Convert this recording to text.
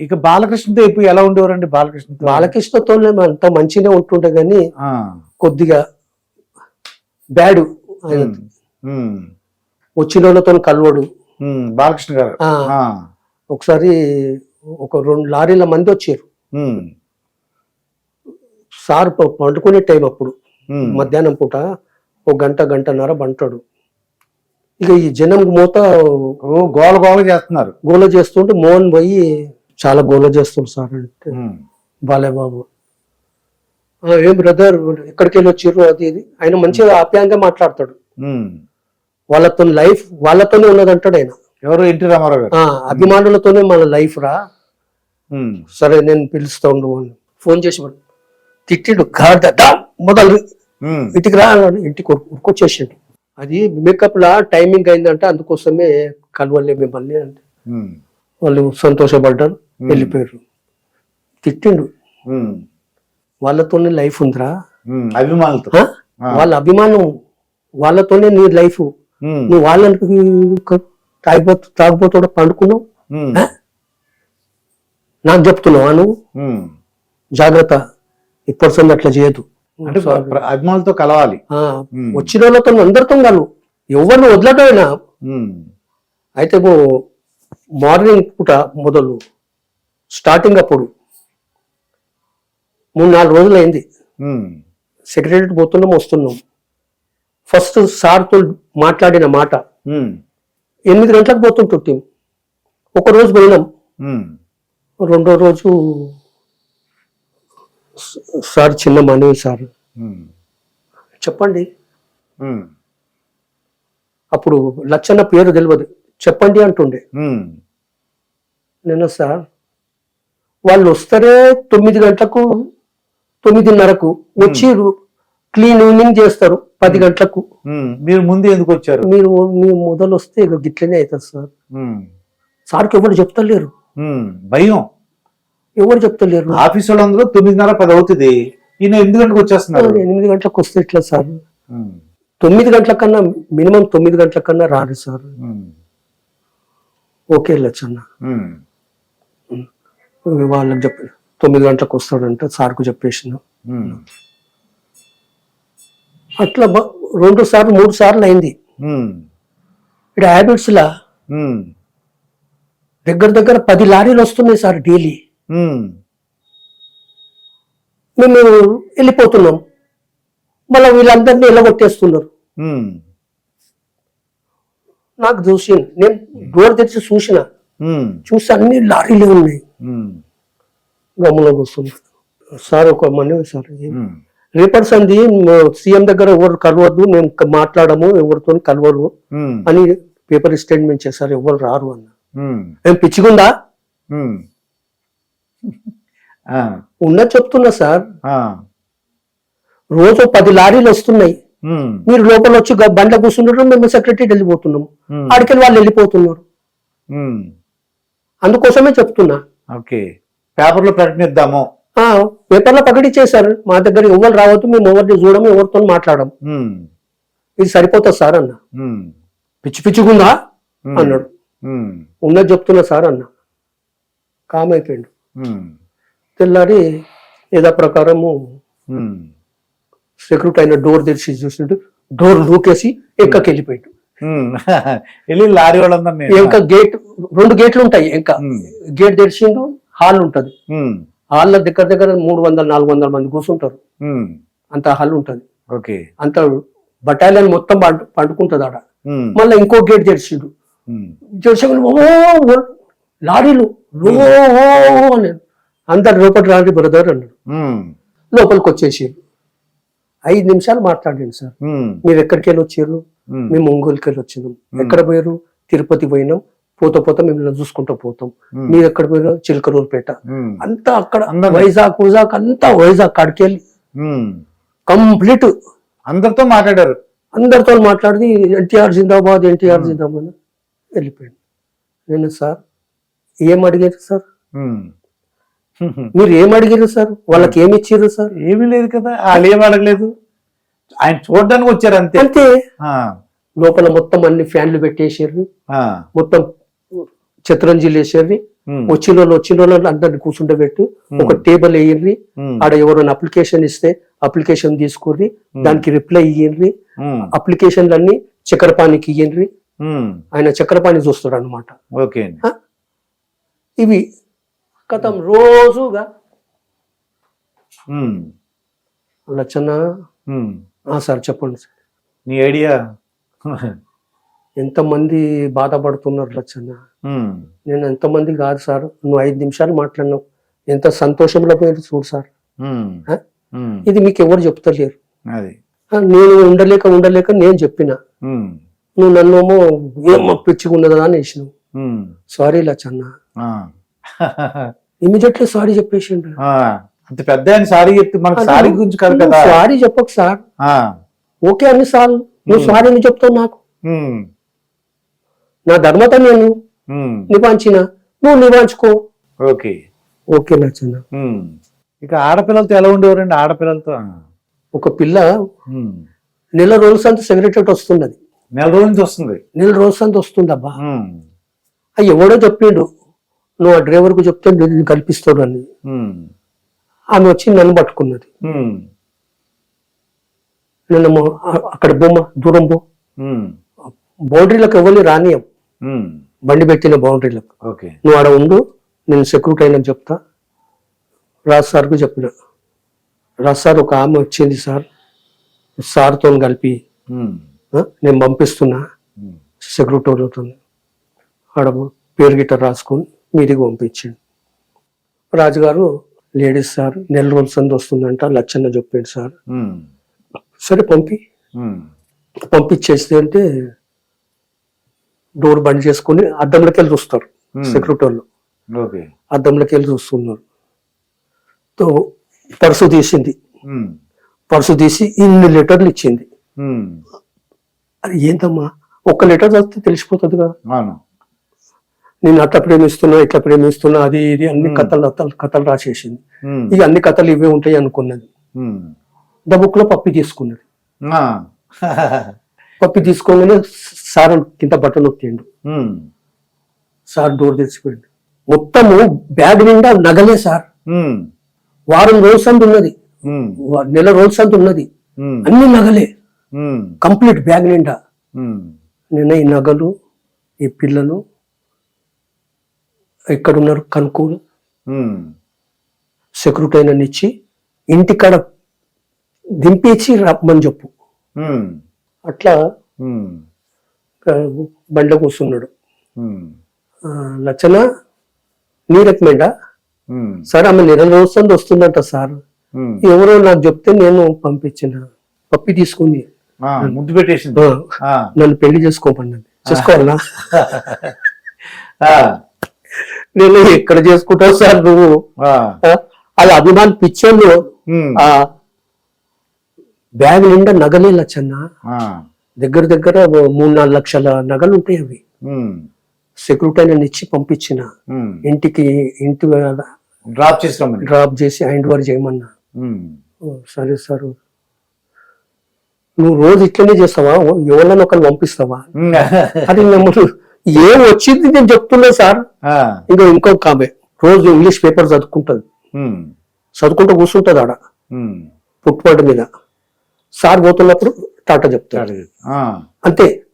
ఇక బాలకృష్ణతో ఇప్పుడు ఎలా ఉండేవారండి బాలకృష్ణతో? బాలకృష్ణతో అంత మంచిగా ఉంటుండే కానీ కొద్దిగా బ్యాడ్ వచ్చిన వాళ్ళతో కలవడు బాలకృష్ణ గారు. ఒకసారి ఒక రెండు లారీల మంది వచ్చారు. సార్ పండుకునే టైం అప్పుడు. మధ్యాహ్నం పూట ఒక గంట గంటన్నర బంటాడు. ఇక ఈ జనం మూత గోల గోల చేస్తున్నారు. గోల చేస్తుంటే మోహన్ పోయి చాలా గోల చేస్తుంది సార్ అంటే ఉమ్, బాలయ్య బాబు "ఆ, ఏం బ్రదర్ ఎక్కడికి వెళ్ళి వచ్చిర్రు అది ఇది? ఆయన మంచిగా ఆప్యాయంగా మాట్లాడతాడు. వాళ్ళతో లైఫ్ వాళ్ళతోనే ఉన్నదంటాడు ఆయన. ఎవరు? ఎన్టీ రామారావు గారు. "ఆ, అభిమానులతోనే మన లైఫ్ రా. సరే నేను పిలుస్తా ఉండు అని ఫోన్ చేసి వాడు తిట్టిండు గాడిద మొదలు. ఇంటికి రా ఇంటికి ఉరుకొచ్చేసిండు. అది మేకప్ లా టైమింగ్ అయిందంటే అందుకోసమే కలవలే మిమ్మల్ని అంటే. వాళ్ళు సంతోషపడ్డారు. వెళ్ళిపోయారు. తిట్టిండు. వాళ్ళతోనే లైఫ్ ఉందిరా. అభిమానులతో. వాళ్ళ అభిమానం వాళ్ళతోనే నీ లైఫ్. నువ్వు వాళ్ళకి తాగిపో తాగిపోతాడు పండుకున్నావు? నాకు చెప్తున్నావా నువ్వు. జాగ్రత్త. ఇప్పటి అట్లా చేయదు అంటే అభిమానులతో కలవాలి. వచ్చిన వాళ్ళతో అందరితో కాదు. ఎవరిని వదలటమైనా? అయితే మార్నింగ్ పూట మొదలు స్టార్టింగ్ అప్పుడు మూడు నాలుగు రోజులు అయింది సెక్రటరీ పోతున్నాం వస్తున్నాం. ఫస్ట్ సార్తో మాట్లాడిన మాట. ఎనిమిది గంటలకు పోతుంటాం ఒక రోజు పోయినాం. రెండో రోజు "స- సార్ చిన్న మనవి సార్. చెప్పండి. అప్పుడు లచ్చన్న పేరు తెలియదు చెప్పండి అంటుండే. ఉమ్, నేను సార్ వాళ్ళు వస్తారే తొమ్మిది గంటలకు తొమ్మిదిన్నరకు వచ్చి క్లీనింగ్ చేస్తారు పది గంటలకు. మీరు ముందు ఎందుకు వచ్చారు? మీరు మీరు మొదలు వస్తే ఇక గిట్లనే అవుతుంది సార్. సార్కి ఎవరు చెప్తలేరు. భయం. ఎవరు చెప్తలేరు. ఆఫీస్ వాళ్ళందరూ తొమ్మిదిన్నర పది అవుతుంది. ఈయన ఎనిమిది గంటలకు వచ్చేస్తున్నారు. ఎనిమిది గంటలకు వస్తే ఇట్లా సార్? తొమ్మిది గంటల కన్నా మినిమం తొమ్మిది గంటల కన్నా రారు సార్. ఓకే ఉమ్, వాళ్ళకి చెప్పి తొమ్మిది గంటలకు వస్తాడంట సార్కు చెప్పేసిన. అట్లా రెండు సార్లు మూడు సార్లు అయింది. ఇక్కడ హ్యాబిట్స్ లా ఉమ్, దగ్గర దగ్గర పది లారీలు వస్తున్నాయి సార్ డైలీ. మేము వెళ్ళిపోతున్నాం. మళ్ళీ వీళ్ళందరినీ ఎల్లగొట్టేస్తున్నారు ఉమ్, నాకు చూసి నేను డోర్ తెరిచి చూసిన. చూసి అన్ని లారీలే ఉన్నాయి. గమ్ములో కూర్చుంది సార్ ఒక మనవి సార్. రేపటి సంది సీఎం దగ్గర ఎవరు కలవద్దు మేము క- మాట్లాడము ఎవరితో కలవరు అని పేపర్ స్టేట్మెంట్ చేశారు ఎవరు రారు అన్న. ఏం పిచ్చిగుందా? ఉన్నది చెప్తున్నా సార్. రోజు పది లారీలు వస్తున్నాయి. మీరు లోపల వచ్చి బండ్ల కూర్చుంటారు మేము సెక్రటరీ వెళ్ళిపోతున్నాం ఉమ్, ఆడికెళ్ళి వాళ్ళు వెళ్ళిపోతున్నారు. అందుకోసమే చెప్తున్నా. ఓకే. పేపర్లో ప్రకటిద్దాము. పేపర్లో ప్రకటించేశారు మా దగ్గర ఎవరు రావద్దు మేము ఎవరిని చూడము ఎవరితో మాట్లాడము. ఉమ్, ఇది సరిపోతుంది సార్ అన్న. పిచ్చి పిచ్చిగుందా? ఉమ్, అన్నాడు. ఉన్నది చెప్తున్నా సార్ అన్న. కామ్ అయిపోయిండు. తెల్లారి ఏదో ప్రకారము. సెక్యూరిటీ అయిన డోర్ తెరిచి చూసిండు. డోర్ లూకేసి ఎక్కకి వెళ్ళిపోయాడు. వెళ్ళి లారీ వాళ్ళందరినీ ఇంకా గేట్ రెండు గేట్లు ఉంటాయి ఇంకా గేట్ తెరిచిండు హాల్ ఉంటది. హాల్లో దగ్గర దగ్గర మూడు వందల నాలుగు వందల మంది కూర్చుంటారు. అంత హాల్ ఉంటది. ఓకే. అంత బటాలియన్ మొత్తం పండు పండుకుంటది ఆడ. మళ్ళీ ఇంకో గేట్ తెరిచిండు. తెరిచి ఓ లారీలు ఓ అందరు లోపల రాండి బ్రదర్ అన్నాడు. లోపలికి వచ్చేసి ఐదు నిమిషాలు మాట్లాడండి సార్. మీరు ఎక్కడికి వెళ్ళి వచ్చారు? మేము. ఒంగోలుకి వెళ్ళి వచ్చినాం ఎక్కడ పోయారు? తిరుపతి పోయినాం. పోతా పోతా మిమ్మల్ని చూసుకుంటూ పోతాం. మీరు ఎక్కడ పోయారు? చిలకరూరుపేట ఉమ్, అంతా అక్కడ. వైజాగ్ వైజాగ్ అంతా వైజాగ్ కాడికి వెళ్ళి ఉమ్. కంప్లీట్. అందరితో మాట్లాడారు. అందరితో మాట్లాడి ఎన్టీఆర్ జిందాబాద్ ఎన్టీఆర్ జిందాబాద్ వెళ్ళిపోయాడు. నేను సార్ ఏం అడిగారు సార్. మీరు ఏం అడిగారు సార్? వాళ్ళకి ఏమి ఇచ్చారు సార్? ఏమీ లేదు కదా. వాళ్ళు ఏం అడగలేదు. ఆయన చూడడానికి వచ్చారు అంతే. అంతే. లోపల మొత్తం అన్ని ఫ్యాన్లు పెట్టేసారు మొత్తం చిత్రంజీలు ఉమ్, వచ్చిన వాళ్ళు వచ్చిన వాళ్ళు అందరిని కూర్చుండబెట్టి ఒక టేబుల్ వేయండి ఆడ ఎవరైనా అప్లికేషన్ ఇస్తే అప్లికేషన్ తీసుకుర్రి. దానికి రిప్లై ఇయ్యండి అప్లికేషన్లన్నీ చక్కెరపానికి ఇయ్యండి ఆయన చక్కెరపాని చూస్తాడు అనమాట ఇవి కథం రోజుగా. లచ్చన్న. సార్ చెప్పండి సార్. నీ ఐడియా? ఎంతమంది బాధపడుతున్నారు లచ్చన్న నేను ఎంతమంది కాదు సార్. నువ్వు ఐదు నిమిషాలు మాట్లాడినావు. ఎంత సంతోషంలో పోయారు చూడు సార్. ఇది మీకు ఎవరు చెప్తలేరు. నేను ఉండలేక ఉండలేక నేను చెప్పిన. నువ్వు నన్నేమో ఏమో పిచ్చిగున్నదా అని వేసినావు. సారీ లచ్చన్న. ఇమీడియట్లీ సారీ చెప్పేసిండు. అంత పెద్ద సారీ చెప్తే మనకు సారీ గురించి కాదు కదా. సారీ చెప్పకు సార్. ఓకే అన్ని సార్లు. నువ్వు సారీ చెప్తావు నాకు? నా ధర్మత నేను నివాంచిన. నువ్వు నివాంచుకో. ఓకే. ఓకే ఉమ్. ఇక ఆడపిల్లలతో ఎలా ఉండేవారండి ఆడపిల్లలతో? ఒక పిల్ల నెల రోజుల సంత సెక్రటరీ వస్తున్నది నెల రోజుల నుంచి వస్తుంది. నెల రోజుల సంత వస్తుంది అబ్బా ఎవడో చెప్పిండు. నువ్వు ఆ డ్రైవర్కు చెప్తే నేను కల్పిస్తాడు అని. ఆమె వచ్చి నన్ను పట్టుకున్నది. ఉమ్, నేను అక్కడ బొమ్మ దూరం పో. బౌండరీలకు ఎవరిని రానియం. బండి పెట్టిన బౌండరీలకు ఓకే. నువ్వు ఆడ ఉండు నేను సెక్యూరిటీ అయినా చెప్తా. రాజ్ సార్కు చెప్పిన. రాజ్ సార్ ఒక ఆమె వచ్చింది సార్. సార్తో కలిపి నేను పంపిస్తున్నా. సెక్రటరీతో ఆడ పేరు గిట్ట రాసుకొని మీదికి పంపించిండు. రాజుగారు లేడీస్ సార్ నెల రోజుల సంది వస్తుందంట లచ్చన్న చెప్పిండు సార్. సరే పంపి. పంపించేస్తే అంటే డోర్ బంద్ చేసుకొని అద్దంలోకి వెళ్ళి చూస్తారు. సెక్యూరిటీ వాళ్ళు. అద్దంలోకి వెళ్ళి చూస్తున్నారు. తో పర్సు తీసింది. పర్సు తీసి ఇన్ని లెటర్లు ఇచ్చింది. అది ఏంటమ్మా ఒక్క లెటర్ చదివితే తెలిసిపోతుంది కదా. నేను అట్లా ప్రేమిస్తున్నా ఇట్లా ప్రేమిస్తున్నా అది ఇది అన్ని. కథలు కథలు కథలు రాసేసింది. ఇక అన్ని కథలు ఇవే ఉంటాయి అనుకున్నది. ద బుక్లో పప్పి తీసుకున్నది ఆ, పప్పి తీసుకోగానే సార్ కింద బట్టలు నొక్కిండు. సార్ డోర్ తెచ్చిపోయిండు మొత్తము బ్యాగ్ నిండా నగలే సార్. వారం రోజు సంత ఉన్నది. నెల రోజు సంత ఉన్నది. అన్ని నగలే. కంప్లీట్ బ్యాగ్ నిండా. నేను ఈ నగలు ఈ పిల్లలు ఎక్కడున్నారు? కనుకోలు ఉమ్, సెక్యూరిటీ అయినా ఇచ్చి ఇంటికాడ దింపేసి రమ్మని చెప్పు. అట్లా బండ్లో కూర్చున్నాడు లచ్చన నీ రికమెండా సార్ ఆమె నెల రోజులు వస్తుందంట సార్. ఎవరో నాకు చెప్తే నేను పంపించిన పప్పి తీసుకుంది ఆ, ముద్దు పెట్టేసింది. ఆ, నన్ను పెళ్ళి చేసుకోమన్నది చేసుకోవాలనా? ఆ, నేను ఎక్కడ చేసుకుంటావు సార్ నువ్వు? అలా అభిమాన్ ఆ బ్యాగ్ నిండా నగలే లచ్చన్న దగ్గర దగ్గర మూడు నాలుగు లక్షల నగలు ఉంటాయి అవి. సెక్యూరిటీ అయినా ఇచ్చి పంపించిన. ఇంటికి ఇంటి డ్రాప్ చేస్తామని డ్రాప్ చేసి హ్యాండ్ ఓవర్ చేయమన్నా. సరే సార్. నువ్వు రోజు ఇట్లనే చేస్తావా? ఓ, ఎవరినైనా ఒకరిని పంపిస్తావా? అది నమ్ముడు ఏం వచ్చింది నేను చెప్తున్నా సార్. ఇంకా ఇంకొక ఆమె రోజు ఇంగ్లీష్ పేపర్ చదువుకుంటది. చదువుకుంటూ కూర్చుంటది ఆడ. ఉమ్. ఫుట్పాత్ మీద. సార్ పోతున్నప్పుడు టాటా చెప్తాడు. అంతే.